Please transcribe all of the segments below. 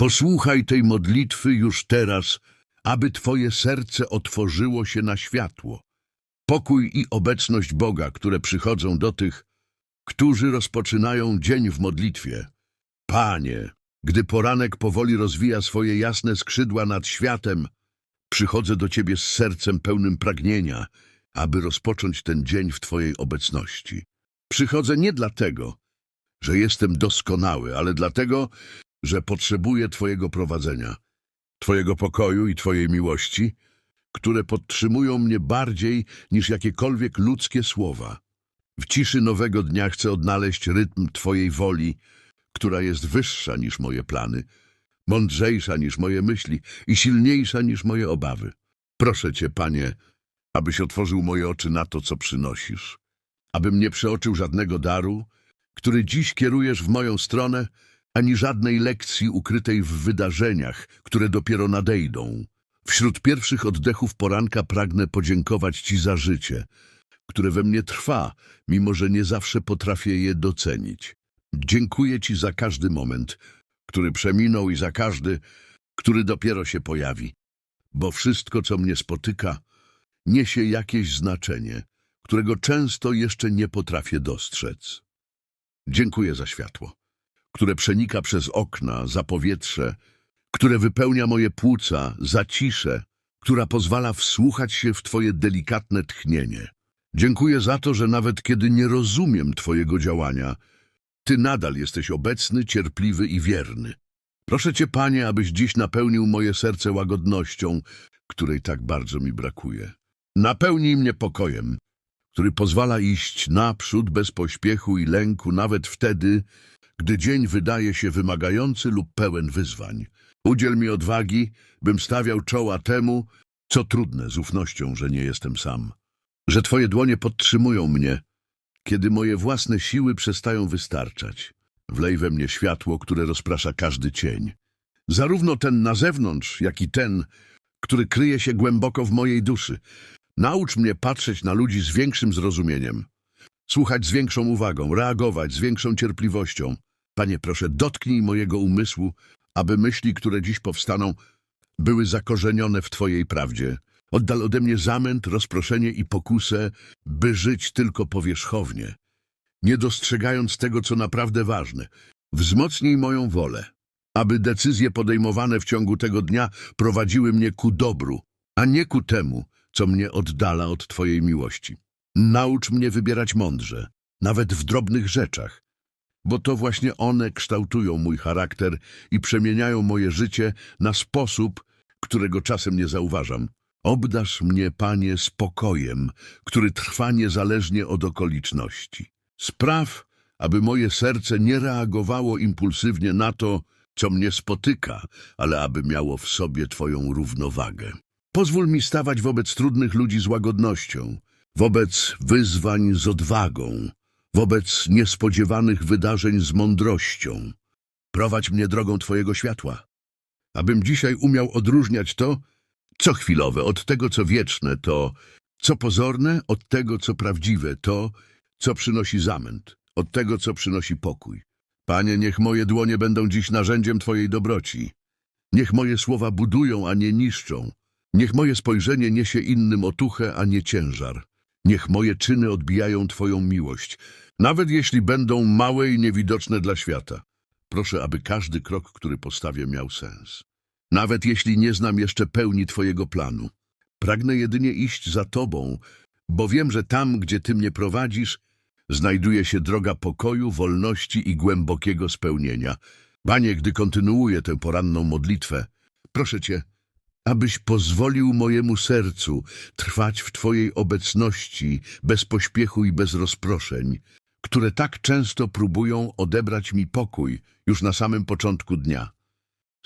Posłuchaj tej modlitwy już teraz, aby Twoje serce otworzyło się na światło. Pokój i obecność Boga, które przychodzą do tych, którzy rozpoczynają dzień w modlitwie. Panie, gdy poranek powoli rozwija swoje jasne skrzydła nad światem, przychodzę do Ciebie z sercem pełnym pragnienia, aby rozpocząć ten dzień w Twojej obecności. Przychodzę nie dlatego, że jestem doskonały, ale dlatego, że potrzebuję Twojego prowadzenia, Twojego pokoju i Twojej miłości, które podtrzymują mnie bardziej niż jakiekolwiek ludzkie słowa. W ciszy nowego dnia chcę odnaleźć rytm Twojej woli, która jest wyższa niż moje plany, mądrzejsza niż moje myśli i silniejsza niż moje obawy. Proszę Cię, Panie, abyś otworzył moje oczy na to, co przynosisz, abym nie przeoczył żadnego daru, który dziś kierujesz w moją stronę, ani żadnej lekcji ukrytej w wydarzeniach, które dopiero nadejdą. Wśród pierwszych oddechów poranka pragnę podziękować Ci za życie, które we mnie trwa, mimo że nie zawsze potrafię je docenić. Dziękuję Ci za każdy moment, który przeminął i za każdy, który dopiero się pojawi, bo wszystko, co mnie spotyka, niesie jakieś znaczenie, którego często jeszcze nie potrafię dostrzec. Dziękuję za światło, które przenika przez okna, za powietrze, które wypełnia moje płuca, za ciszę, która pozwala wsłuchać się w Twoje delikatne tchnienie. Dziękuję za to, że nawet kiedy nie rozumiem Twojego działania, Ty nadal jesteś obecny, cierpliwy i wierny. Proszę Cię, Panie, abyś dziś napełnił moje serce łagodnością, której tak bardzo mi brakuje. Napełnij mnie pokojem, który pozwala iść naprzód bez pośpiechu i lęku, nawet wtedy, gdy dzień wydaje się wymagający lub pełen wyzwań. Udziel mi odwagi, bym stawiał czoła temu, co trudne z ufnością, że nie jestem sam. Że Twoje dłonie podtrzymują mnie, kiedy moje własne siły przestają wystarczać. Wlej we mnie światło, które rozprasza każdy cień. Zarówno ten na zewnątrz, jak i ten, który kryje się głęboko w mojej duszy. Naucz mnie patrzeć na ludzi z większym zrozumieniem, słuchać z większą uwagą, reagować z większą cierpliwością. Panie, proszę, dotknij mojego umysłu, aby myśli, które dziś powstaną, były zakorzenione w Twojej prawdzie. Oddal ode mnie zamęt, rozproszenie i pokusę, by żyć tylko powierzchownie, nie dostrzegając tego, co naprawdę ważne. Wzmocnij moją wolę, aby decyzje podejmowane w ciągu tego dnia prowadziły mnie ku dobru, a nie ku temu, co mnie oddala od Twojej miłości. Naucz mnie wybierać mądrze, nawet w drobnych rzeczach, bo to właśnie one kształtują mój charakter i przemieniają moje życie na sposób, którego czasem nie zauważam. Obdasz mnie, Panie, spokojem, który trwa niezależnie od okoliczności. Spraw, aby moje serce nie reagowało impulsywnie na to, co mnie spotyka, ale aby miało w sobie Twoją równowagę. Pozwól mi stawać wobec trudnych ludzi z łagodnością, wobec wyzwań z odwagą, wobec niespodziewanych wydarzeń z mądrością. Prowadź mnie drogą Twojego światła, abym dzisiaj umiał odróżniać to, co chwilowe, od tego, co wieczne, to, co pozorne, od tego, co prawdziwe, to, co przynosi zamęt, od tego, co przynosi pokój. Panie, niech moje dłonie będą dziś narzędziem Twojej dobroci. Niech moje słowa budują, a nie niszczą. Niech moje spojrzenie niesie innym otuchę, a nie ciężar. Niech moje czyny odbijają Twoją miłość, nawet jeśli będą małe i niewidoczne dla świata. Proszę, aby każdy krok, który postawię, miał sens. Nawet jeśli nie znam jeszcze pełni Twojego planu. Pragnę jedynie iść za Tobą, bo wiem, że tam, gdzie Ty mnie prowadzisz, znajduje się droga pokoju, wolności i głębokiego spełnienia. Panie, gdy kontynuuję tę poranną modlitwę, proszę Cię, abyś pozwolił mojemu sercu trwać w Twojej obecności bez pośpiechu i bez rozproszeń, które tak często próbują odebrać mi pokój już na samym początku dnia.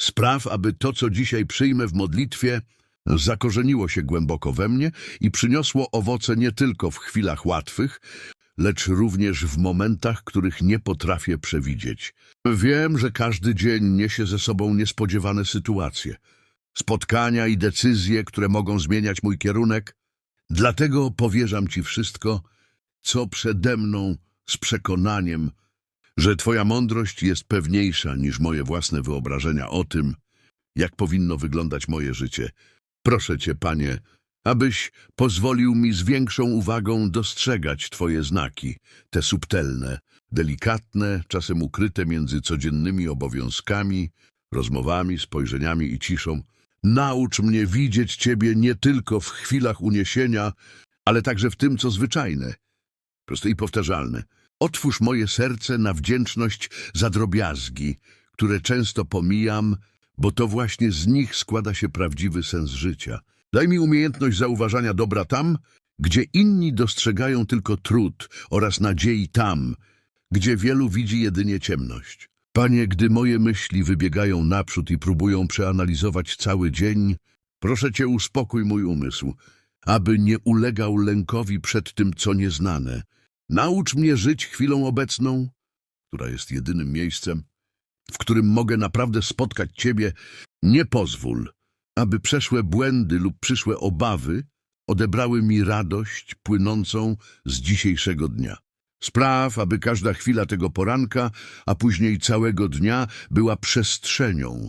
Spraw, aby to, co dzisiaj przyjmę w modlitwie, zakorzeniło się głęboko we mnie i przyniosło owoce nie tylko w chwilach łatwych, lecz również w momentach, których nie potrafię przewidzieć. Wiem, że każdy dzień niesie ze sobą niespodziewane sytuacje, spotkania i decyzje, które mogą zmieniać mój kierunek. Dlatego powierzam Ci wszystko, co przede mną z przekonaniem, że Twoja mądrość jest pewniejsza niż moje własne wyobrażenia o tym, jak powinno wyglądać moje życie. Proszę Cię, Panie, abyś pozwolił mi z większą uwagą dostrzegać Twoje znaki, te subtelne, delikatne, czasem ukryte między codziennymi obowiązkami, rozmowami, spojrzeniami i ciszą. Naucz mnie widzieć Ciebie nie tylko w chwilach uniesienia, ale także w tym, co zwyczajne, proste i powtarzalne. Otwórz moje serce na wdzięczność za drobiazgi, które często pomijam, bo to właśnie z nich składa się prawdziwy sens życia. Daj mi umiejętność zauważania dobra tam, gdzie inni dostrzegają tylko trud oraz nadziei tam, gdzie wielu widzi jedynie ciemność. Panie, gdy moje myśli wybiegają naprzód i próbują przeanalizować cały dzień, proszę Cię uspokój mój umysł, aby nie ulegał lękowi przed tym, co nieznane. Naucz mnie żyć chwilą obecną, która jest jedynym miejscem, w którym mogę naprawdę spotkać Ciebie. Nie pozwól, aby przeszłe błędy lub przyszłe obawy odebrały mi radość płynącą z dzisiejszego dnia. Spraw, aby każda chwila tego poranka, a później całego dnia była przestrzenią,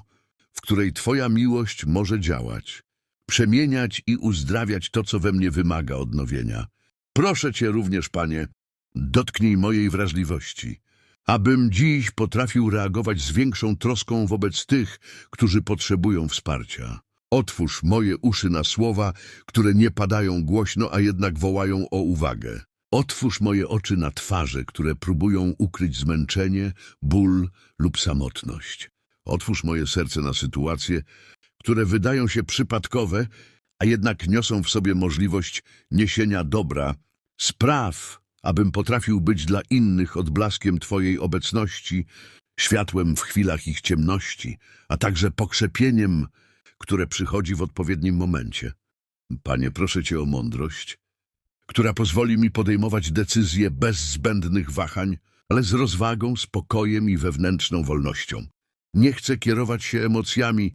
w której Twoja miłość może działać, przemieniać i uzdrawiać to, co we mnie wymaga odnowienia. Proszę Cię również, Panie, dotknij mojej wrażliwości, abym dziś potrafił reagować z większą troską wobec tych, którzy potrzebują wsparcia. Otwórz moje uszy na słowa, które nie padają głośno, a jednak wołają o uwagę. Otwórz moje oczy na twarze, które próbują ukryć zmęczenie, ból lub samotność. Otwórz moje serce na sytuacje, które wydają się przypadkowe, a jednak niosą w sobie możliwość niesienia dobra. Spraw, abym potrafił być dla innych odblaskiem Twojej obecności, światłem w chwilach ich ciemności, a także pokrzepieniem, które przychodzi w odpowiednim momencie. Panie, proszę Cię o mądrość, która pozwoli mi podejmować decyzje bez zbędnych wahań, ale z rozwagą, spokojem i wewnętrzną wolnością. Nie chcę kierować się emocjami,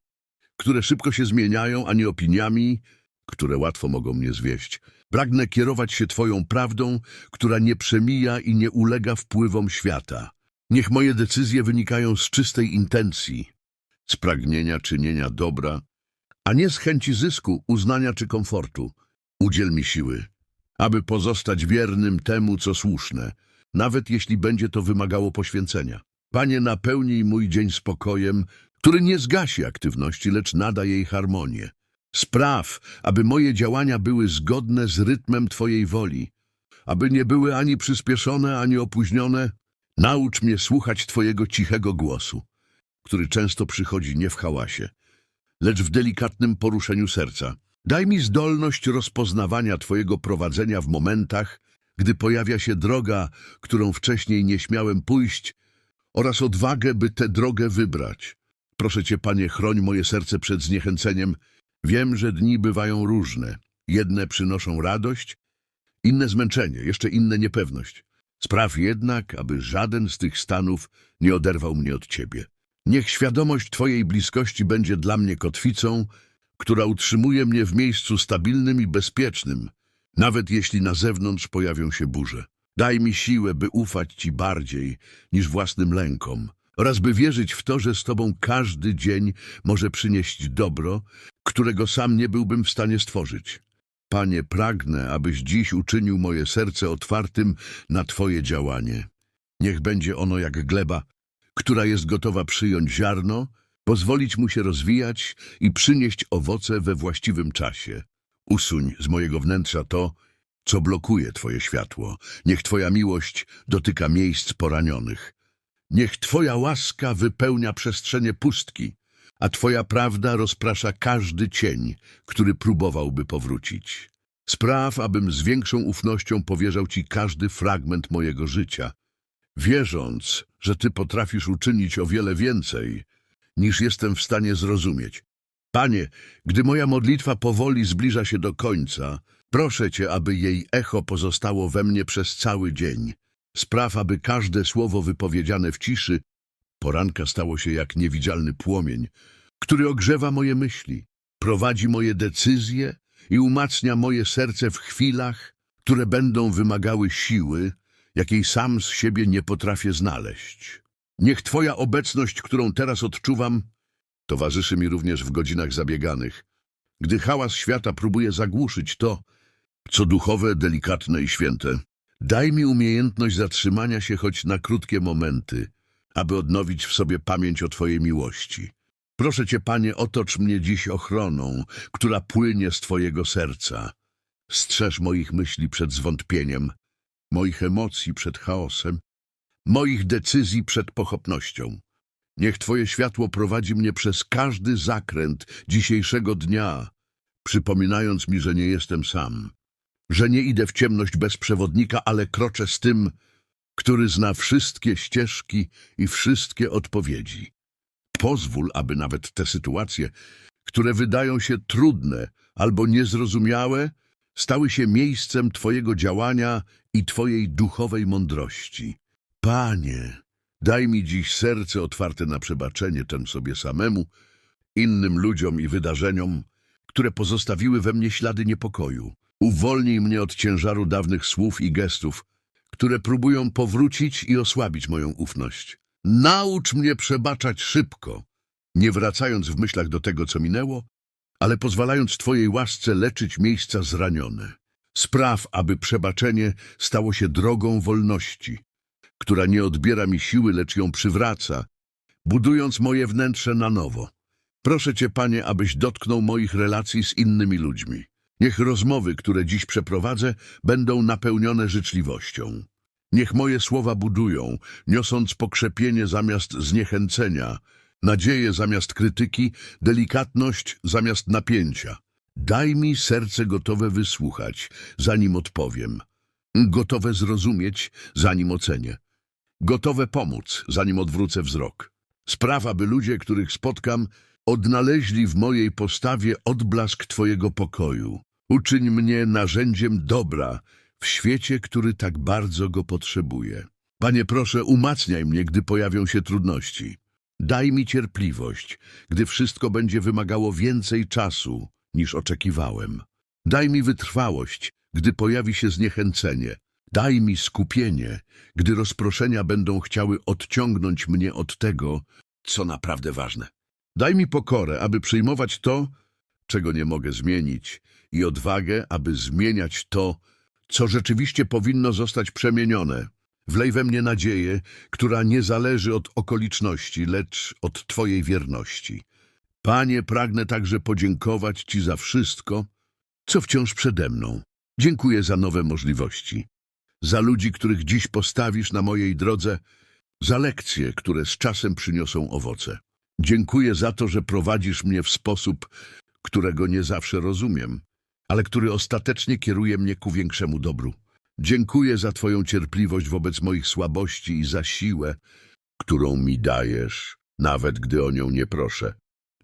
które szybko się zmieniają, ani opiniami, które łatwo mogą mnie zwieść. Pragnę kierować się Twoją prawdą, która nie przemija i nie ulega wpływom świata. Niech moje decyzje wynikają z czystej intencji, z pragnienia czynienia dobra, a nie z chęci zysku, uznania czy komfortu. Udziel mi siły, aby pozostać wiernym temu, co słuszne, nawet jeśli będzie to wymagało poświęcenia. Panie, napełnij mój dzień spokojem, który nie zgasi aktywności, lecz nada jej harmonię. Spraw, aby moje działania były zgodne z rytmem Twojej woli, aby nie były ani przyspieszone, ani opóźnione. Naucz mnie słuchać Twojego cichego głosu, który często przychodzi nie w hałasie, lecz w delikatnym poruszeniu serca. Daj mi zdolność rozpoznawania Twojego prowadzenia w momentach, gdy pojawia się droga, którą wcześniej nie śmiałem pójść, oraz odwagę, by tę drogę wybrać. Proszę Cię, Panie, chroń moje serce przed zniechęceniem. Wiem, że dni bywają różne. Jedne przynoszą radość, inne zmęczenie, jeszcze inne niepewność. Spraw jednak, aby żaden z tych stanów nie oderwał mnie od Ciebie. Niech świadomość Twojej bliskości będzie dla mnie kotwicą, która utrzymuje mnie w miejscu stabilnym i bezpiecznym, nawet jeśli na zewnątrz pojawią się burze. Daj mi siłę, by ufać Ci bardziej niż własnym lękom oraz by wierzyć w to, że z Tobą każdy dzień może przynieść dobro, którego sam nie byłbym w stanie stworzyć. Panie, pragnę, abyś dziś uczynił moje serce otwartym na Twoje działanie. Niech będzie ono jak gleba, która jest gotowa przyjąć ziarno, pozwolić mu się rozwijać i przynieść owoce we właściwym czasie. Usuń z mojego wnętrza to, co blokuje Twoje światło. Niech Twoja miłość dotyka miejsc poranionych. Niech Twoja łaska wypełnia przestrzenie pustki, a Twoja prawda rozprasza każdy cień, który próbowałby powrócić. Spraw, abym z większą ufnością powierzał Ci każdy fragment mojego życia, wierząc, że Ty potrafisz uczynić o wiele więcej, niż jestem w stanie zrozumieć. Panie, gdy moja modlitwa powoli zbliża się do końca, proszę Cię, aby jej echo pozostało we mnie przez cały dzień. Spraw, aby każde słowo wypowiedziane w ciszy poranka stało się jak niewidzialny płomień, który ogrzewa moje myśli, prowadzi moje decyzje i umacnia moje serce w chwilach, które będą wymagały siły, jakiej sam z siebie nie potrafię znaleźć. Niech Twoja obecność, którą teraz odczuwam, towarzyszy mi również w godzinach zabieganych, gdy hałas świata próbuje zagłuszyć to, co duchowe, delikatne i święte. Daj mi umiejętność zatrzymania się choć na krótkie momenty, aby odnowić w sobie pamięć o Twojej miłości. Proszę Cię, Panie, otocz mnie dziś ochroną, która płynie z Twojego serca. Strzeż moich myśli przed zwątpieniem, moich emocji przed chaosem, moich decyzji przed pochopnością. Niech Twoje światło prowadzi mnie przez każdy zakręt dzisiejszego dnia, przypominając mi, że nie jestem sam, że nie idę w ciemność bez przewodnika, ale kroczę z tym, który zna wszystkie ścieżki i wszystkie odpowiedzi. Pozwól, aby nawet te sytuacje, które wydają się trudne albo niezrozumiałe, stały się miejscem Twojego działania i Twojej duchowej mądrości. Panie, daj mi dziś serce otwarte na przebaczenie tem sobie samemu, innym ludziom i wydarzeniom, które pozostawiły we mnie ślady niepokoju. Uwolnij mnie od ciężaru dawnych słów i gestów, które próbują powrócić i osłabić moją ufność. Naucz mnie przebaczać szybko, nie wracając w myślach do tego, co minęło, ale pozwalając Twojej łasce leczyć miejsca zranione. Spraw, aby przebaczenie stało się drogą wolności, która nie odbiera mi siły, lecz ją przywraca, budując moje wnętrze na nowo. Proszę Cię, Panie, abyś dotknął moich relacji z innymi ludźmi. Niech rozmowy, które dziś przeprowadzę, będą napełnione życzliwością. Niech moje słowa budują, niosąc pokrzepienie zamiast zniechęcenia, nadzieję zamiast krytyki, delikatność zamiast napięcia. Daj mi serce gotowe wysłuchać, zanim odpowiem, gotowe zrozumieć, zanim ocenię, gotowe pomóc, zanim odwrócę wzrok. Spraw, aby ludzie, których spotkam, odnaleźli w mojej postawie odblask Twojego pokoju. Uczyń mnie narzędziem dobra w świecie, który tak bardzo go potrzebuje. Panie, proszę, umacniaj mnie, gdy pojawią się trudności. Daj mi cierpliwość, gdy wszystko będzie wymagało więcej czasu niż oczekiwałem. Daj mi wytrwałość, gdy pojawi się zniechęcenie. Daj mi skupienie, gdy rozproszenia będą chciały odciągnąć mnie od tego, co naprawdę ważne. Daj mi pokorę, aby przyjmować to, czego nie mogę zmienić, i odwagę, aby zmieniać to, co rzeczywiście powinno zostać przemienione. Wlej we mnie nadzieję, która nie zależy od okoliczności, lecz od Twojej wierności. Panie, pragnę także podziękować Ci za wszystko, co wciąż przede mną. Dziękuję za nowe możliwości, za ludzi, których dziś postawisz na mojej drodze, za lekcje, które z czasem przyniosą owoce. Dziękuję za to, że prowadzisz mnie w sposób, którego nie zawsze rozumiem, ale który ostatecznie kieruje mnie ku większemu dobru. Dziękuję za Twoją cierpliwość wobec moich słabości i za siłę, którą mi dajesz, nawet gdy o nią nie proszę.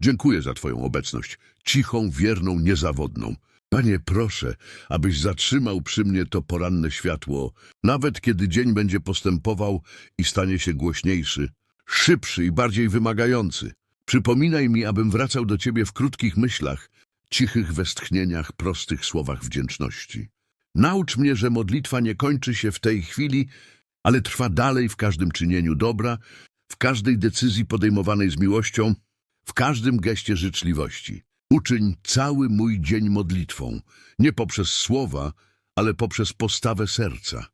Dziękuję za Twoją obecność, cichą, wierną, niezawodną. Panie, proszę, abyś zatrzymał przy mnie to poranne światło, nawet kiedy dzień będzie postępował i stanie się głośniejszy, szybszy i bardziej wymagający. Przypominaj mi, abym wracał do Ciebie w krótkich myślach, cichych westchnieniach, prostych słowach wdzięczności. Naucz mnie, że modlitwa nie kończy się w tej chwili, ale trwa dalej w każdym czynieniu dobra, w każdej decyzji podejmowanej z miłością, w każdym geście życzliwości. Uczyń cały mój dzień modlitwą, nie poprzez słowa, ale poprzez postawę serca.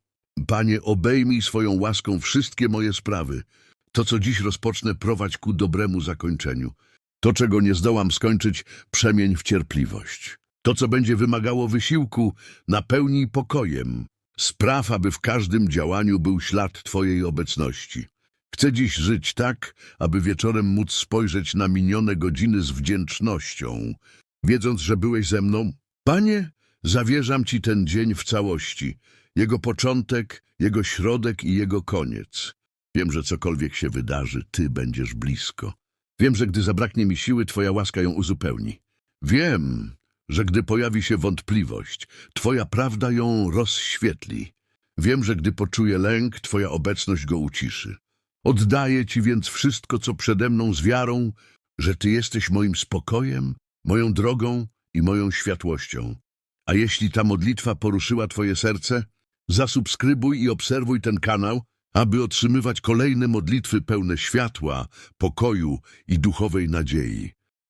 Panie, obejmij swoją łaską wszystkie moje sprawy. To, co dziś rozpocznę, prowadź ku dobremu zakończeniu. To, czego nie zdołam skończyć, przemień w cierpliwość. To, co będzie wymagało wysiłku, napełnij pokojem. Spraw, aby w każdym działaniu był ślad Twojej obecności. Chcę dziś żyć tak, aby wieczorem móc spojrzeć na minione godziny z wdzięcznością, wiedząc, że byłeś ze mną. Panie, zawierzam Ci ten dzień w całości, jego początek, jego środek i jego koniec. Wiem, że cokolwiek się wydarzy, Ty będziesz blisko. Wiem, że gdy zabraknie mi siły, Twoja łaska ją uzupełni. Wiem, że gdy pojawi się wątpliwość, Twoja prawda ją rozświetli. Wiem, że gdy poczuję lęk, Twoja obecność go uciszy. Oddaję Ci więc wszystko, co przede mną z wiarą, że Ty jesteś moim spokojem, moją drogą i moją światłością. A jeśli ta modlitwa poruszyła Twoje serce, Zasubskrybuj i obserwuj ten kanał, aby otrzymywać kolejne modlitwy pełne światła, pokoju i duchowej nadziei.